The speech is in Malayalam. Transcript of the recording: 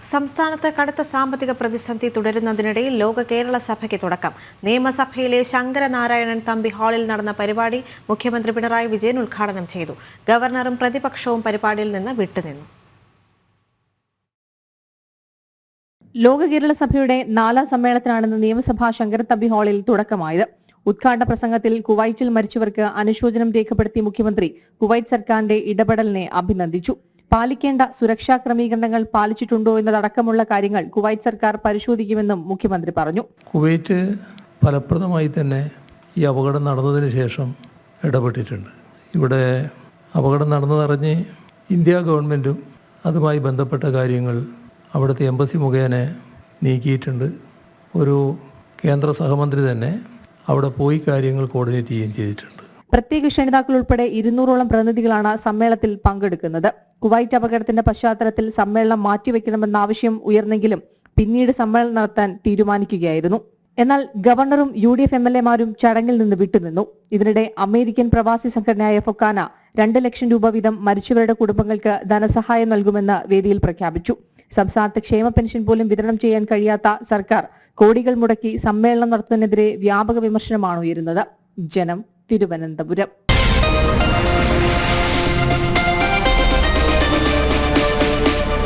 സംസ്ഥാനത്ത് കടുത്ത സാമ്പത്തിക പ്രതിസന്ധി തുടരുന്നതിനിടയിൽ ലോക കേരള സഭയ്ക്ക് തുടക്കം. നിയമസഭയിലെ ശങ്കരനാരായണൻ തമ്പി ഹാളിൽ നടന്ന പരിപാടി മുഖ്യമന്ത്രി പിണറായി വിജയൻ ഉദ്ഘാടനം ചെയ്തു. ഗവർണറും പ്രതിപക്ഷവും പരിപാടിയിൽ നിന്ന് വിട്ടുനിന്നു. ലോക കേരള സഭയുടെ നാലാം സമ്മേളനത്തിനാണെന്ന് നിയമസഭാ ശങ്കരത്തമ്പി ഹാളിൽ തുടക്കമായത്. ഉദ്ഘാടന പ്രസംഗത്തിൽ കുവൈറ്റിൽ മരിച്ചവർക്ക് അനുശോചനം രേഖപ്പെടുത്തി മുഖ്യമന്ത്രി കുവൈറ്റ് സർക്കാരിന്റെ ഇടപെടലിനെ അഭിനന്ദിച്ചു. പാലിക്കേണ്ട സുരക്ഷാ ക്രമീകരണങ്ങൾ പാലിച്ചിട്ടുണ്ടോ എന്നതടക്കമുള്ള കാര്യങ്ങൾ കുവൈറ്റ് സർക്കാർ പരിശോധിക്കുമെന്നും മുഖ്യമന്ത്രി പറഞ്ഞു. കുവൈറ്റ് ഫലപ്രദമായി തന്നെ ഈ അപകടം നടന്നതിന് ശേഷം ഇടപെട്ടിട്ടുണ്ട്. ഇവിടെ അപകടം നടന്നതറിഞ്ഞ് ഇന്ത്യ ഗവൺമെന്റും അതുമായി ബന്ധപ്പെട്ട കാര്യങ്ങൾ അവിടുത്തെ എംബസി മുഖേന നീക്കിയിട്ടുണ്ട്. ഒരു കേന്ദ്ര സഹമന്ത്രി തന്നെ അവിടെ പോയി കാര്യങ്ങൾ കോർഡിനേറ്റ് ചെയ്യുകയും ചെയ്തിട്ടുണ്ട്. പ്രത്യേക ക്ഷണിതാക്കൾ ഉൾപ്പെടെ ഇരുന്നൂറോളം പ്രതിനിധികളാണ് സമ്മേളനത്തിൽ പങ്കെടുക്കുന്നത്. കുവൈറ്റ് അപകടത്തിന്റെ പശ്ചാത്തലത്തിൽ സമ്മേളനം മാറ്റിവെക്കണമെന്ന ആവശ്യം ഉയർന്നെങ്കിലും പിന്നീട് സമ്മേളനം നടത്താൻ തീരുമാനിക്കുകയായിരുന്നു. എന്നാൽ ഗവർണറും U D F M L എമാരും ചടങ്ങിൽ നിന്ന് വിട്ടുനിന്നു. ഇതിനിടെ അമേരിക്കൻ പ്രവാസി സംഘടനയായ ഫൊക്കാന രണ്ട് ലക്ഷം രൂപ വീതം മരിച്ചവരുടെ കുടുംബങ്ങൾക്ക് ധനസഹായം നൽകുമെന്ന് വേദിയിൽ പ്രഖ്യാപിച്ചു. സംസ്ഥാനത്ത് ക്ഷേമ പെൻഷൻ പോലും വിതരണം ചെയ്യാൻ കഴിയാത്ത സർക്കാർ കോടികൾ മുടക്കി സമ്മേളനം നടത്തുന്നതിനെതിരെ വ്യാപക വിമർശനമാണ് ഉയരുന്നത്. ജനം തിരുവനന്തപുരം.